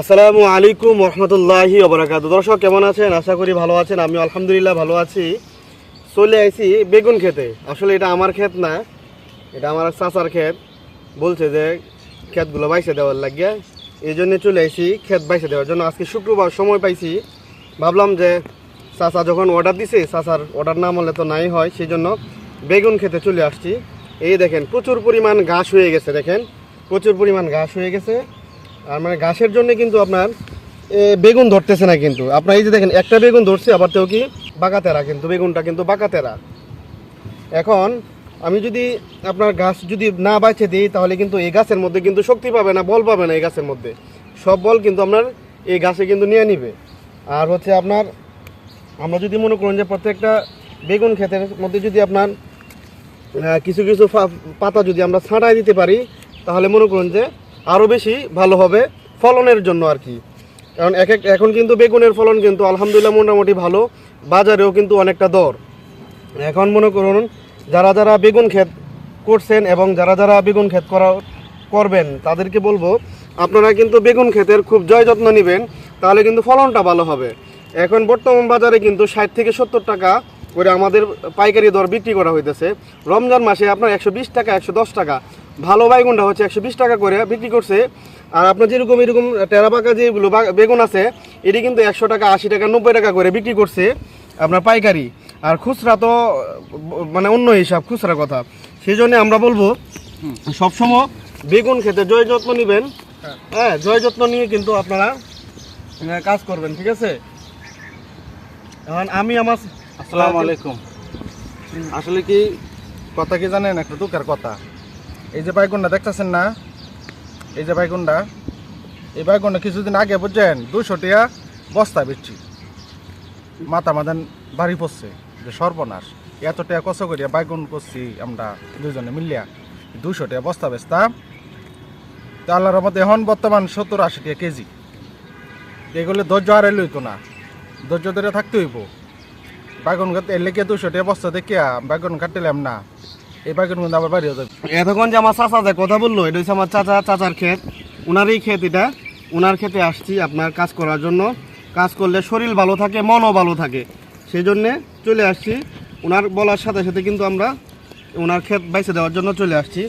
আসসালামু আলাইকুম রহমতুল্লাহি ওবরাকাত দর্শক, কেমন আছেন? আশা করি ভালো আছেন। আমি আলহামদুলিল্লাহ ভালো আছি। চলে আইছি বেগুন খেতে আসলে এটা আমার ক্ষেত না, এটা আমার চাচার ক্ষেত। বলছে যে ক্ষেতগুলো বাইসে দেওয়ার লাগিয়ে। এই জন্য চলে আইছি, ক্ষেত বাইসে দেওয়ার জন্য। আজকে শুক্রবার সময় পাইছি। ভাবলাম যে চাচা যখন অর্ডার দিছে, চাচার অর্ডার না হলে তো নাই হয় সেই জন্য বেগুন খেতে চলে আসছি। এই দেখেন, প্রচুর পরিমাণ ঘাস হয়ে গেছে, দেখেন। প্রচুর পরিমাণ ঘাস হয়ে গেছে। আর মানে ঘাসের জন্য কিন্তু আপনার বেগুন ধরতেছে না কিন্তু। আপনার এই যে দেখেন, একটা বেগুন ধরছে, আবার তেও কি? বাঁকাতেরা কিন্তু, বেগুনটা কিন্তু বাঁকাতেরা। এখন আমি যদি আপনার গাছ যদি না বাঁচে দিই, তাহলে কিন্তু এই গাছের মধ্যে কিন্তু শক্তি পাবে না, বল পাবে না এই গাছের মধ্যে। সব বল কিন্তু আপনার এই গাছে কিন্তু নিয়ে নিবে। আর হচ্ছে আপনার, আমরা যদি মনে করুন যে প্রত্যেকটা বেগুন ক্ষেতের মধ্যে যদি আপনার কিছু কিছু পাতা যদি আমরা ছাঁটাই দিতে পারি, তাহলে মনে করুন যে আরও বেশি ভালো হবে ফলনের জন্য আর কি। কারণ এক এক এখন কিন্তু বেগুনের ফলন কিন্তু আলহামদুলিল্লাহ মোটামুটি ভালো, বাজারেও কিন্তু অনেকটা দর। এখন মনে করুন, যারা যারা বেগুন ক্ষেত করছেন এবং যারা যারা বেগুন ক্ষেত করা করবেন, তাদেরকে বলব, আপনারা কিন্তু বেগুন ক্ষেতের খুব জয় যত্ন নেবেন, তাহলে কিন্তু ফলনটা ভালো হবে। এখন বর্তমান বাজারে কিন্তু ষাট থেকে সত্তর টাকা করে আমাদের পাইকারি দর বিক্রি করা হইতেছে। রমজান মাসে আপনার একশো বিশ টাকা, একশো দশ টাকা। ভালো বাইগুনটা হচ্ছে একশো বিশ টাকা করে বিক্রি করছে। আর আপনার যেরকম এরকম টেরাবাকা যেগুলো বা- বেগুন আছে এটি কিন্তু একশো টাকা আশি টাকা নব্বই টাকা করে বিক্রি করছে আপনার পাইকারি। আর খুচরা তো মানে অন্য হিসাব খুচরা কথা। সেই জন্য আমরা বলব সবসময় বেগুন খেতে জয় যত্ন নেবেন। হ্যাঁ জয় যত্ন নিয়ে কিন্তু আপনারা কাজ করবেন ঠিক আছে? এখন আমি আমার আসসালামু আলাইকুম। আসলে কি কথা কি জানেন? একটা দুঃখের কথা। এই যে বাইগুনটা দেখতেছেন না? এই যে বাইগুনটা এই বাইগুনটা কিছুদিন আগে বুঝছেন দুশো টিয়া বস্তা বেচছি। মাথা মাদান বাড়ি পড়ছে, যে সর্বনাশ। এত টাকা কষ্ট করিয়া বাইগুন করছি আমরা দুজনে মিলিয়া। দুশো টাকা বস্তা বেচতাম। তো আল্লাহর মধ্যে এখন বর্তমান সত্তর আশি টাকা কেজি। এগুলো ধৈর্য হারাই লইতো না। ধৈর্য ধরে থাকতে হইব। বাইগুন এলে কে দুশো টাকা বস্তা দেখিয়া বাইগুন কাটলাম না। এই প্যাকেট মধ্যে আবার বাড়িও যাবে। এতক্ষণ যে আমার চাচা যে কথা বলল, এটা হচ্ছে আমার চাচা, চাচার ক্ষেত। ওনারই ক্ষেত এটা। ওনার ক্ষেতে আসছি আপনার কাজ করার জন্য। কাজ করলে শরীর ভালো থাকে, মনও ভালো থাকে। সেই জন্যে চলে আসছি। ওনার বলার সাথে সাথে কিন্তু আমরা ওনার ক্ষেত বাইসে দেওয়ার জন্য চলে আসছি।